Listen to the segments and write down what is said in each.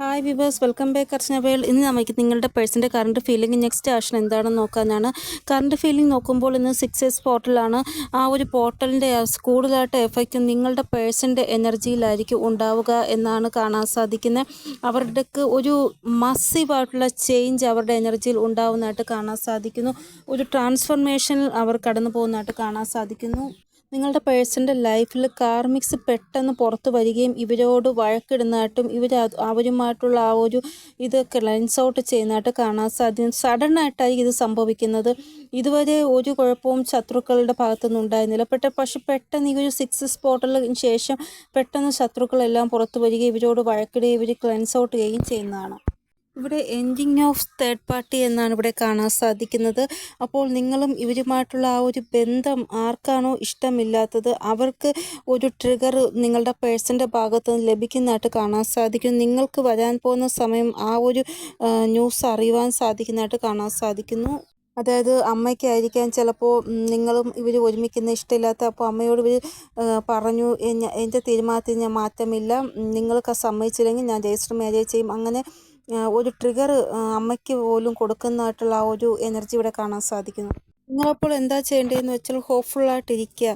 Hi viewers welcome back Archana world ഇന്ന് നമുക്ക് നിങ്ങളുടെ പേഴ്സിന്റെ കറണ്ട് ഫീലിംഗ് നെക്സ്റ്റ് ആക്ഷൻ എന്താണെന്ന് നോക്കാനാണ്. കറണ്ട് ഫീലിംഗ് നോക്കുമ്പോൾ ഇന്ന് സിക്സ് എസ് പോർട്ടലാണ് ആ ഒരു പോർട്ടലിന്റെ കൂടുതലായിട്ട് എഫക്റ്റ് നിങ്ങളുടെ പേഴ്സിന്റെ എനർജിയിലായിരിക്കും ഉണ്ടാവുക എന്നാണ് കാണാൻ സാധിക്കുന്നത് അവരുടെക്ക് ഒരു മസീവായിട്ടുള്ള ചേഞ്ച് അവരുടെ എനർജിയിൽ ഉണ്ടാവുന്നതായിട്ട് കാണാൻ സാധിക്കുന്നു. ഒരു ട്രാൻസ്ഫർമേഷൻ അവർ കടന്നു പോകുന്നതായിട്ട് കാണാൻ സാധിക്കുന്നു. നിങ്ങളുടെ പേഴ്സന്റെ ലൈഫിൽ കാർമിക്സ് പെട്ടെന്ന് പുറത്തു വരികയും ഇവരോട് വഴക്കിടുന്നതായിട്ടും ഇവർ അവരുമായിട്ടുള്ള ആ ഒരു ഇത് ക്ലെൻസ് ഔട്ട് ചെയ്യുന്നതായിട്ട് കാണാൻ സാധിക്കും സഡൻ ആയിട്ടായിരിക്കും ഇത് സംഭവിക്കുന്നത്. ഇതുവരെ ഒരു കുഴപ്പവും ശത്രുക്കളുടെ ഭാഗത്തുനിന്ന് ഉണ്ടായിരുന്നില്ല. പെട്ട പക്ഷെ പെട്ടെന്ന് ഈ ഒരു സിക്സ് സ്പോട്ടിന് ശേഷം പെട്ടെന്ന് ശത്രുക്കളെല്ലാം പുറത്തു വരികയും ഇവരോട് വഴക്കിടുകയും ഇവർ ക്ലൻസ് ഔട്ട് ചെയ്യുകയും ചെയ്യുന്നതാണ്. ഇവിടെ എൻഡിങ് ഓഫ് തേർഡ് പാർട്ടി എന്നാണ് ഇവിടെ കാണാൻ സാധിക്കുന്നത്. അപ്പോൾ നിങ്ങളും ഇവരുമായിട്ടുള്ള ആ ഒരു ബന്ധം ആർക്കാണോ ഇഷ്ടമില്ലാത്തത് അവർക്ക് ഒരു ട്രിഗർ നിങ്ങളുടെ പേഴ്സന്റെ ഭാഗത്ത് നിന്ന് ലഭിക്കുന്നതായിട്ട് കാണാൻ സാധിക്കും. നിങ്ങൾക്ക് വരാൻ പോകുന്ന സമയം ആ ഒരു ന്യൂസ് അറിയുവാൻ സാധിക്കുന്നതായിട്ട് കാണാൻ സാധിക്കുന്നു. അതായത് അമ്മയ്ക്കായിരിക്കാം ചിലപ്പോൾ നിങ്ങളും ഇവർ ഒരുമിക്കുന്ന ഇഷ്ടമില്ലാത്ത അപ്പോൾ അമ്മയോട് ഇവർ പറഞ്ഞു എന്റെ തീരുമാനത്തിൽ ഞാൻ മാറ്റമില്ല. നിങ്ങൾക്ക് സമ്മതിച്ചില്ലെങ്കിൽ ഞാൻ രജിസ്റ്റർ മാരേജ് ചെയ്യും. അങ്ങനെ ഒരു ട്രിഗർ അമ്മയ്ക്ക് പോലും കൊടുക്കുന്നതായിട്ടുള്ള ആ ഒരു എനർജി ഇവിടെ കാണാൻ സാധിക്കുന്നു. നിങ്ങളപ്പോൾ എന്താ ചെയ്യേണ്ടതെന്ന് വെച്ചാൽ ഹോപ്പ്ഫുള്ളായിട്ടിരിക്കുക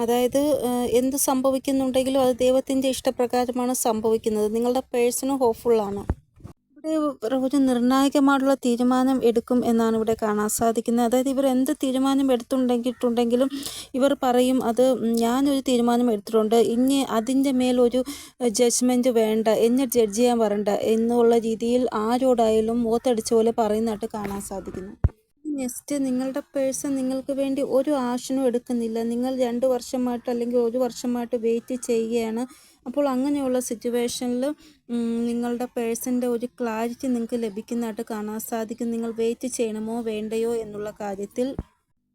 അതായത് എന്ത് സംഭവിക്കുന്നുണ്ടെങ്കിലും അത് ദൈവത്തിന്റെ ഇഷ്ടപ്രകാരമാണ് സംഭവിക്കുന്നത്. നിങ്ങളുടെ പേഴ്സണും ഹോപ്പ്ഫുള്ളാണ് ഒരു നിർണായകമായിട്ടുള്ള തീരുമാനം എടുക്കും എന്നാണ് ഇവിടെ കാണാൻ സാധിക്കുന്നത്. അതായത് ഇവർ എന്ത് തീരുമാനം എടുത്തുണ്ടെങ്കിട്ടുണ്ടെങ്കിലും ഇവർ പറയും അത് ഞാനൊരു തീരുമാനം എടുത്തിട്ടുണ്ട്. ഇനി അതിന്റെ മേലൊരു ജഡ്ജ്മെന്റ് വേണ്ട. എന്നെ ജഡ്ജ് ചെയ്യാൻ വരണ്ട. എന്നുള്ള രീതിയിൽ ആരോടായാലും മുഖത്തടിച്ച പോലെ പറയുന്നതായിട്ട് കാണാൻ സാധിക്കുന്നു. നെക്സ്റ്റ് നിങ്ങളുടെ പേഴ്സൺ നിങ്ങൾക്ക് വേണ്ടി ഒരു ആക്ഷനും എടുക്കുന്നില്ല. നിങ്ങൾ രണ്ട് വർഷമായിട്ട് അല്ലെങ്കിൽ ഒരു വർഷമായിട്ട് വെയിറ്റ് ചെയ്യുകയാണ്. അപ്പോൾ അങ്ങനെയുള്ള സിറ്റുവേഷനിൽ നിങ്ങളുടെ പേഴ്സന്റെ ഒരു ക്ലാരിറ്റി നിങ്ങൾക്ക് ലഭിക്കുന്നതായിട്ട് കാണാൻ സാധിക്കും. നിങ്ങൾ വെയിറ്റ് ചെയ്യണമോ വേണ്ടയോ എന്നുള്ള കാര്യത്തിൽ.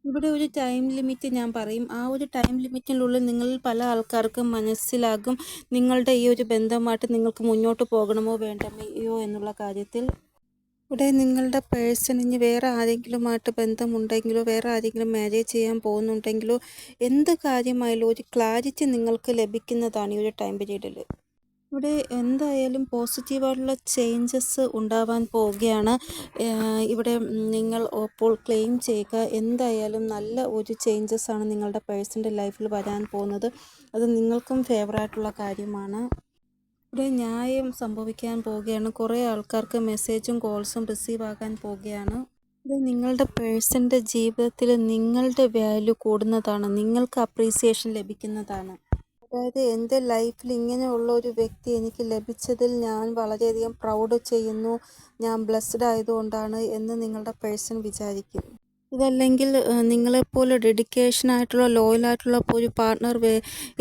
ഇവിടെ ഒരു ടൈം ലിമിറ്റ് ഞാൻ പറയും. ആ ഒരു ടൈം ലിമിറ്റിനുള്ളിൽ നിങ്ങൾ പല ആൾക്കാർക്കും മനസ്സിലാകും നിങ്ങളുടെ ഈ ഒരു ബന്ധമായിട്ട് നിങ്ങൾക്ക് മുന്നോട്ട് പോകണമോ വേണ്ടമോ എന്നുള്ള കാര്യത്തിൽ. ഇവിടെ നിങ്ങളുടെ പേഴ്സൺ ഇനി വേറെ ആരെങ്കിലുമായിട്ട് ബന്ധമുണ്ടെങ്കിലോ വേറെ ആരെങ്കിലും മാരേജ് ചെയ്യാൻ പോകുന്നുണ്ടെങ്കിലോ എന്ത് കാര്യമായാലും ഒരു ക്ലാരിറ്റി നിങ്ങൾക്ക് ലഭിക്കുന്നതാണ് ഈ ഒരു ടൈം പീരീഡിൽ ഇവിടെ എന്തായാലും പോസിറ്റീവായിട്ടുള്ള ചേഞ്ചസ് ഉണ്ടാവാൻ പോവുകയാണ്. ഇവിടെ നിങ്ങൾ അപ്പോൾ ക്ലെയിം ചെയ്യുക. എന്തായാലും നല്ല ഒരു ചേഞ്ചസ് ആണ് നിങ്ങളുടെ പേഴ്സന്റെ ലൈഫിൽ വരാൻ പോകുന്നത്. അത് നിങ്ങൾക്കും ഫേവറായിട്ടുള്ള കാര്യമാണ്. ഇവിടെ ന്യായം സംഭവിക്കാൻ പോവുകയാണ്. കുറേ ആൾക്കാർക്ക് മെസ്സേജും കോൾസും റിസീവ് ആകാൻ പോവുകയാണ്. ഇത് നിങ്ങളുടെ പേഴ്സന്റെ ജീവിതത്തിൽ നിങ്ങളുടെ വാല്യൂ കൂടുന്നതാണ്. നിങ്ങൾക്ക് അപ്രീസിയേഷൻ ലഭിക്കുന്നതാണ്. അതായത് എന്റെ ലൈഫിൽ ഇങ്ങനെയുള്ള ഒരു വ്യക്തി എനിക്ക് ലഭിച്ചതിൽ ഞാൻ വളരെയധികം പ്രൗഡ് ചെയ്യുന്നു. ഞാൻ ബ്ലെസ്ഡ് ആയതുകൊണ്ടാണ് എന്ന് നിങ്ങളുടെ പേഴ്സൺ വിചാരിക്കും. ഇതല്ലെങ്കിൽ നിങ്ങളെപ്പോലെ ഡെഡിക്കേഷൻ ആയിട്ടുള്ള ലോയൽ ആയിട്ടുള്ള ഒരു പാർട്ട്ണർ വേ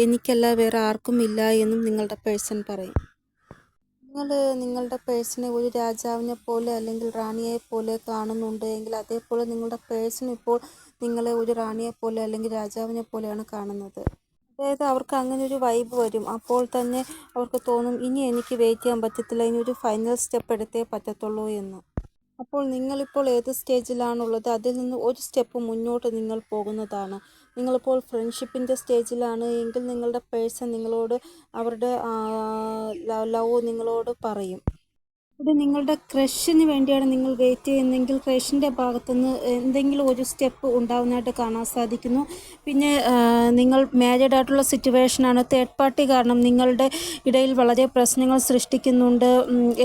എനിക്കല്ല വേറെ ആർക്കും ഇല്ല എന്നും നിങ്ങളുടെ പേഴ്സൺ പറയും. നിങ്ങൾ നിങ്ങളുടെ പേഴ്സണെ ഒരു രാജാവിനെ പോലെ അല്ലെങ്കിൽ റാണിയെ പോലെ കാണുന്നുണ്ട് എങ്കിൽ അതേപോലെ നിങ്ങളുടെ പേഴ്സൺ ഇപ്പോൾ നിങ്ങളെ ഒരു റാണിയെ പോലെ അല്ലെങ്കിൽ രാജാവിനെ പോലെയാണ് കാണുന്നത്. അതായത് അവർക്ക് അങ്ങനെ ഒരു വൈബ് വരും. അപ്പോൾ തന്നെ അവർക്ക് തോന്നും ഇനി എനിക്ക് വെയിറ്റ് ചെയ്യാൻ പറ്റത്തില്ല. ഇനി ഒരു ഫൈനൽ സ്റ്റെപ്പ് എടുത്തേ പറ്റത്തുള്ളൂ എന്ന്. അപ്പോൾ നിങ്ങളിപ്പോൾ ഏത് സ്റ്റേജിലാണുള്ളത് അതിൽ നിന്ന് ഒരു സ്റ്റെപ്പ് മുന്നോട്ട് നിങ്ങൾ പോകുന്നതാണ്. നിങ്ങളിപ്പോൾ ഫ്രണ്ട്ഷിപ്പിന്റെ സ്റ്റേജിലാണ് എങ്കിൽ നിങ്ങളുടെ പേഴ്സൺ നിങ്ങളോട് അവരുടെ ലവ് നിങ്ങളോട് പറയും. ഇവിടെ നിങ്ങളുടെ ക്രഷിന് വേണ്ടിയാണ് നിങ്ങൾ വെയിറ്റ് ചെയ്യുന്നതെങ്കിൽ ക്രഷിന്റെ ഭാഗത്തുനിന്ന് എന്തെങ്കിലും ഒരു സ്റ്റെപ്പ് ഉണ്ടാവുന്നതായിട്ട് കാണാൻ സാധിക്കുന്നു. പിന്നെ നിങ്ങൾ മാരീഡ് ആയിട്ടുള്ള സിറ്റുവേഷനാണ് തേർഡ് പാർട്ടി കാരണം നിങ്ങളുടെ ഇടയിൽ വളരെ പ്രശ്നങ്ങൾ സൃഷ്ടിക്കുന്നുണ്ട്.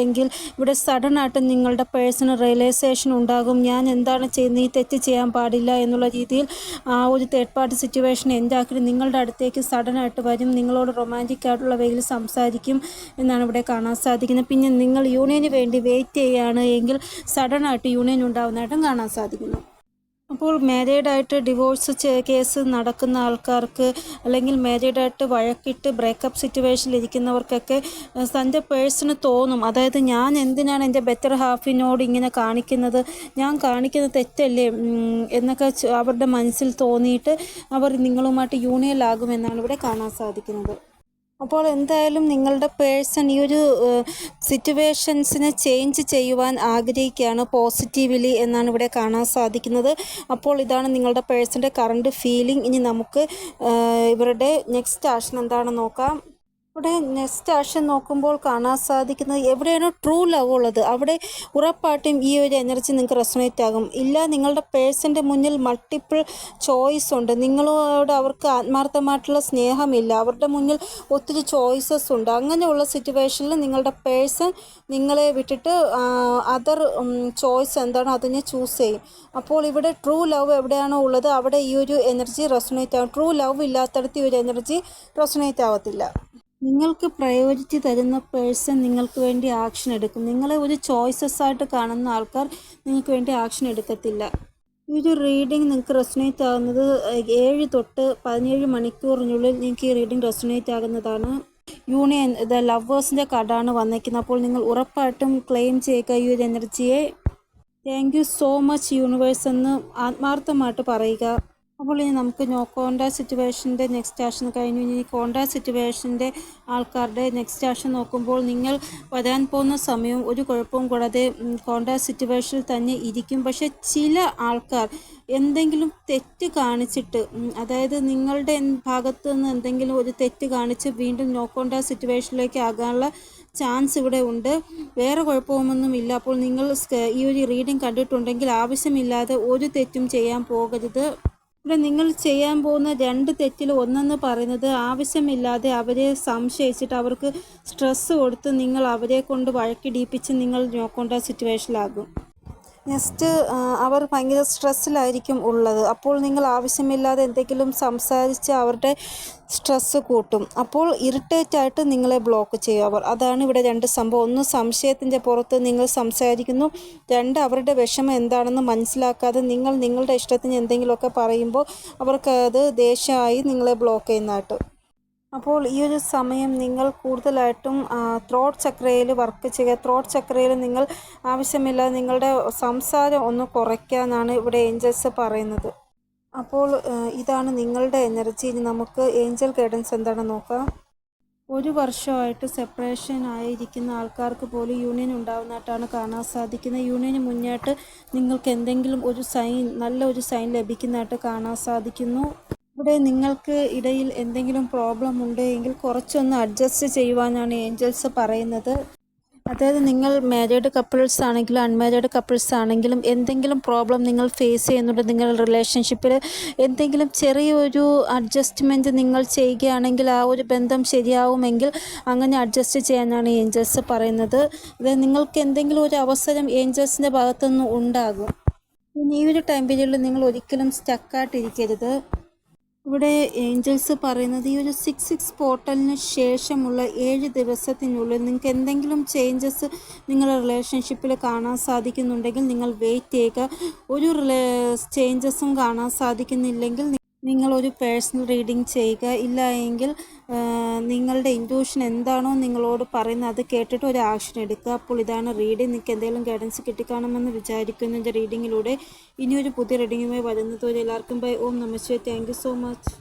എങ്കിൽ ഇവിടെ സഡൻ ആയിട്ട് നിങ്ങളുടെ പേഴ്സണൽ റിയലൈസേഷൻ ഉണ്ടാകും. ഞാൻ എന്താണ് ചെയ്യുന്നത്? ഈ തെറ്റ് ചെയ്യാൻ പാടില്ല എന്നുള്ള രീതിയിൽ ആ ഒരു തേർഡ് പാർട്ടി സിറ്റുവേഷൻ എന്താക്കി നിങ്ങളുടെ അടുത്തേക്ക് സഡൻ ആയിട്ട് വരും. നിങ്ങളോട് റൊമാന്റിക് ആയിട്ടുള്ള വെയിൽ സംസാരിക്കും എന്നാണ് ഇവിടെ കാണാൻ സാധിക്കുന്നത്. പിന്നെ നിങ്ങൾ യൂണിയൻ യൂണിയന് വേണ്ടി വെയിറ്റ് ചെയ്യുകയാണ് എങ്കിൽ സഡനായിട്ട് യൂണിയൻ ഉണ്ടാകുന്നതായിട്ടും കാണാൻ സാധിക്കുന്നു. അപ്പോൾ മാരീഡായിട്ട് ഡിവോഴ്സ് കേസ് നടക്കുന്ന ആൾക്കാർക്ക് അല്ലെങ്കിൽ മാരീഡായിട്ട് വഴക്കിട്ട് ബ്രേക്കപ്പ് സിറ്റുവേഷനിൽ ഇരിക്കുന്നവർക്കൊക്കെ തന്റെ പേഴ്സണ് തോന്നും. അതായത് ഞാൻ എന്തിനാണ് എന്റെ ബെറ്റർ ഹാഫിനോട് ഇങ്ങനെ കാണിക്കുന്നത്? ഞാൻ കാണിക്കുന്നത് തെറ്റല്ലേ? എന്നൊക്കെ അവരുടെ മനസ്സിൽ തോന്നിയിട്ട് അവർ നിങ്ങളുമായിട്ട് യൂണിയനിലാകുമെന്നാണ് ഇവിടെ കാണാൻ സാധിക്കുന്നത്. അപ്പോൾ എന്തായാലും നിങ്ങളുടെ പേഴ്സൺ ഈ ഒരു സിറ്റുവേഷൻസിനെ ചേഞ്ച് ചെയ്യുവാൻ ആഗ്രഹിക്കുകയാണ് പോസിറ്റീവ്ലി എന്നാണ് ഇവിടെ കാണാൻ സാധിക്കുന്നത്. അപ്പോൾ ഇതാണ് നിങ്ങളുടെ പേഴ്സന്റെ കറണ്ട് ഫീലിംഗ്. ഇനി നമുക്ക് ഇവരുടെ നെക്സ്റ്റ് ആക്ഷൻ എന്താണെന്ന് നോക്കാം. ഇവിടെ നെക്സ്റ്റ് ആക്ഷൻ നോക്കുമ്പോൾ കാണാൻ സാധിക്കുന്നത് എവിടെയാണോ ട്രൂ ലവ് ഉള്ളത്? അവിടെ ഉറപ്പായിട്ടും ഈ ഒരു എനർജി നിങ്ങൾക്ക് റെസണേറ്റ് ആകും. ഇല്ല നിങ്ങളുടെ പേഴ്സന്റെ മുന്നിൽ മൾട്ടിപ്പിൾ ചോയ്സ് ഉണ്ട്. നിങ്ങളോട് അവർക്ക് ആത്മാർത്ഥമായിട്ടുള്ള സ്നേഹമില്ല. അവരുടെ മുന്നിൽ ഒത്തിരി ചോയ്സസ് ഉണ്ട്. അങ്ങനെയുള്ള സിറ്റുവേഷനിൽ നിങ്ങളുടെ പേഴ്സൺ നിങ്ങളെ വിട്ടിട്ട് അതർ ചോയ്സ് എന്താണോ അതിനെ ചൂസ് ചെയ്യും. അപ്പോൾ ഇവിടെ ട്രൂ ലവ് എവിടെയാണോ ഉള്ളത് അവിടെ ഈ ഒരു എനർജി റെസണേറ്റ് ആകും ട്രൂ ലവ് ഇല്ലാത്തടത്ത് ഈ ഒരു എനർജി റെസണേറ്റ് ആവത്തില്ല. നിങ്ങൾക്ക് പ്രയോറിറ്റി തരുന്ന പേഴ്സൺ നിങ്ങൾക്ക് വേണ്ടി ആക്ഷൻ എടുക്കും. നിങ്ങളെ ഒരു ചോയ്സസ് ആയിട്ട് കാണുന്ന ആൾക്കാർ നിങ്ങൾക്ക് വേണ്ടി ആക്ഷൻ എടുക്കത്തില്ല. ഈ ഒരു റീഡിംഗ് നിങ്ങൾക്ക് റെസണേറ്റ് ആകുന്നത് ഏഴ് തൊട്ട് പതിനേഴ് മണിക്കൂറിനുള്ളിൽ നിങ്ങൾക്ക് ഈ റീഡിംഗ് റെസണേറ്റ് ആകുന്നതാണ്. യൂണിയൻ ദ ലവേഴ്സിന്റെ കാർഡാണ് വന്നേക്കുന്നത് അപ്പോൾ നിങ്ങൾ ഉറപ്പായിട്ടും ക്ലെയിം ചെയ്യുക ഈ ഒരു എനർജിയെ thank you so much universe എന്ന് ആത്മാർത്ഥമായിട്ട് പറയുക. അപ്പോൾ ഇനി നമുക്ക് നോ കോൺടാക്ട് സിറ്റുവേഷന്റെ നെക്സ്റ്റ് ആക്ഷൻ കഴിഞ്ഞു. ഇനി കോൺടാക്ട് സിറ്റുവേഷന്റെ ആൾക്കാരുടെ നെക്സ്റ്റ് ആക്ഷൻ നോക്കുമ്പോൾ നിങ്ങൾ വരാൻ പോകുന്ന സമയവും ഒരു കുഴപ്പവും കൂടാതെ കോൺടാക്ട് സിറ്റുവേഷനിൽ തന്നെ ഇരിക്കും. പക്ഷേ ചില ആൾക്കാർ എന്തെങ്കിലും തെറ്റ് കാണിച്ചിട്ട് അതായത് നിങ്ങളുടെ ഭാഗത്തു നിന്ന് എന്തെങ്കിലും ഒരു തെറ്റ് കാണിച്ച് വീണ്ടും നോ കോൺടാക്ട് സിറ്റുവേഷനിലേക്ക് ആകാനുള്ള ചാൻസ് ഇവിടെ ഉണ്ട്. വേറെ കുഴപ്പമൊന്നും ഇല്ല. അപ്പോൾ നിങ്ങൾ ഈ ഒരു റീഡിംഗ് കണ്ടിട്ടുണ്ടെങ്കിൽ ആവശ്യമില്ലാതെ ഒരു തെറ്റും ചെയ്യാൻ പോകരുത്. ഇവിടെ നിങ്ങൾ ചെയ്യാൻ പോകുന്ന രണ്ട് തെറ്റിൽ ഒന്നെന്ന് പറയുന്നത് ആവശ്യമില്ലാതെ അവരെ സംശയിച്ചിട്ട് അവർക്ക് സ്ട്രെസ്സ് കൊടുത്ത് നിങ്ങൾ അവരെ കൊണ്ട് വഴക്കിടിപ്പിച്ച് നിങ്ങൾ നോക്കേണ്ട സിറ്റുവേഷനിലാകും നെക്സ്റ്റ് അവർ ഭയങ്കര സ്ട്രെസ്സിലായിരിക്കും ഉള്ളത്. അപ്പോൾ നിങ്ങൾ ആവശ്യമില്ലാതെ എന്തെങ്കിലും സംസാരിച്ച് അവരുടെ സ്ട്രെസ്സ് കൂട്ടും. അപ്പോൾ ഇറിറ്റേറ്റ് ആയിട്ട് നിങ്ങളെ ബ്ലോക്ക് ചെയ്യും അവർ. അതാണ് ഇവിടെ രണ്ട് സംഭവം. ഒന്ന് സംശയത്തിന്റെ പുറത്ത് നിങ്ങൾ സംസാരിക്കുന്നു. രണ്ട് അവരുടെ വിഷമം എന്താണെന്ന് മനസ്സിലാക്കാതെ നിങ്ങൾ നിങ്ങളുടെ ഇഷ്ടത്തിന് എന്തെങ്കിലുമൊക്കെ പറയുമ്പോൾ അവർക്ക് അത് ദേഷ്യമായി നിങ്ങളെ ബ്ലോക്ക് ചെയ്യുന്നതായിട്ട്. അപ്പോൾ ഈ ഒരു സമയം നിങ്ങൾ കൂടുതലായിട്ടും ത്രോട്ട് ചക്രയിൽ വർക്ക് ചെയ്യുക. ത്രോട്ട് ചക്രയിൽ നിങ്ങൾ ആവശ്യമില്ല നിങ്ങളുടെ സംസാരം ഒന്ന് കുറയ്ക്കാനാണ് ഇവിടെ ഏഞ്ചൽസ് പറയുന്നത്. അപ്പോൾ ഇതാണ് നിങ്ങളുടെ എനർജി ഇനി നമുക്ക് ഏഞ്ചൽ ഗൈഡൻസ് എന്താണെന്ന് നോക്കാം. ഒരു വർഷമായിട്ട് സെപ്പറേഷൻ ആയിരിക്കുന്ന ആൾക്കാർക്ക് പോലും യൂണിയൻ ഉണ്ടാകുന്നതായിട്ടാണ് കാണാൻ സാധിക്കുന്നത്. യൂണിയന് മുന്നേട്ട് നിങ്ങൾക്ക് എന്തെങ്കിലും ഒരു സൈൻ നല്ല ഒരു സൈൻ ലഭിക്കുന്നതായിട്ട് കാണാൻ സാധിക്കുന്നു. ഇവിടെ നിങ്ങൾക്ക് ഇടയിൽ എന്തെങ്കിലും പ്രോബ്ലം ഉണ്ട് എങ്കിൽ കുറച്ചൊന്ന് അഡ്ജസ്റ്റ് ചെയ്യുവാനാണ് ഏഞ്ചൽസ് പറയുന്നത്. അതായത് നിങ്ങൾ മാരീഡ് കപ്പിൾസ് ആണെങ്കിലും അൺമാരീഡ് കപ്പിൾസ് ആണെങ്കിലും എന്തെങ്കിലും പ്രോബ്ലം നിങ്ങൾ ഫേസ് ചെയ്യുന്നുണ്ട് നിങ്ങളുടെ റിലേഷൻഷിപ്പിൽ എന്തെങ്കിലും ചെറിയൊരു അഡ്ജസ്റ്റ്മെന്റ് നിങ്ങൾ ചെയ്യുകയാണെങ്കിൽ ആ ഒരു ബന്ധം ശരിയാവുമെങ്കിൽ അങ്ങനെ അഡ്ജസ്റ്റ് ചെയ്യാനാണ് ഏഞ്ചൽസ് പറയുന്നത്. അത് നിങ്ങൾക്ക് എന്തെങ്കിലും ഒരു അവസരം ഏഞ്ചൽസിന്റെ ഭാഗത്തുനിന്ന് ഉണ്ടാകും. ഇനി ഈ ഒരു ടൈം പീരീഡിൽ നിങ്ങൾ ഒരിക്കലും സ്റ്റക്കായിട്ടിരിക്കരുത് ഇവിടെ ഏഞ്ചൽസ് പറയുന്നത് ഈ ഒരു സിക്സ് സിക്സ് പോർട്ടലിന് ശേഷമുള്ള ഏഴ് ദിവസത്തിനുള്ളിൽ നിങ്ങൾക്ക് എന്തെങ്കിലും ചേഞ്ചസ് നിങ്ങളുടെ റിലേഷൻഷിപ്പിൽ കാണാൻ സാധിക്കുന്നുണ്ടെങ്കിൽ നിങ്ങൾ വെയിറ്റ് ചെയ്യുക. ഒരു ചേഞ്ചസും കാണാൻ സാധിക്കുന്നില്ലെങ്കിൽ നി- നിങ്ങൾ ഒരു പേഴ്സണൽ റീഡിംഗ് ചെയ്യുക. ഇല്ല എങ്കിൽ നിങ്ങളുടെ ഇന്റ്യൂഷൻ എന്താണോ നിങ്ങളോട് പറയുന്നത് അത് കേട്ടിട്ട് ഒരു ആക്ഷൻ എടുക്കുക. അപ്പോൾ ഇതാണ് റീഡിങ് നിങ്ങൾക്ക് എന്തെങ്കിലും ഗൈഡൻസ് കിട്ടിക്കാണുമെന്ന് വിചാരിക്കുന്നു എന്റെ റീഡിങ്ങിലൂടെ ഇനിയൊരു പുതിയ റീഡിങ്ങുമായി വരുന്നതുവരെ എല്ലാവർക്കും bye Om namaste thank so much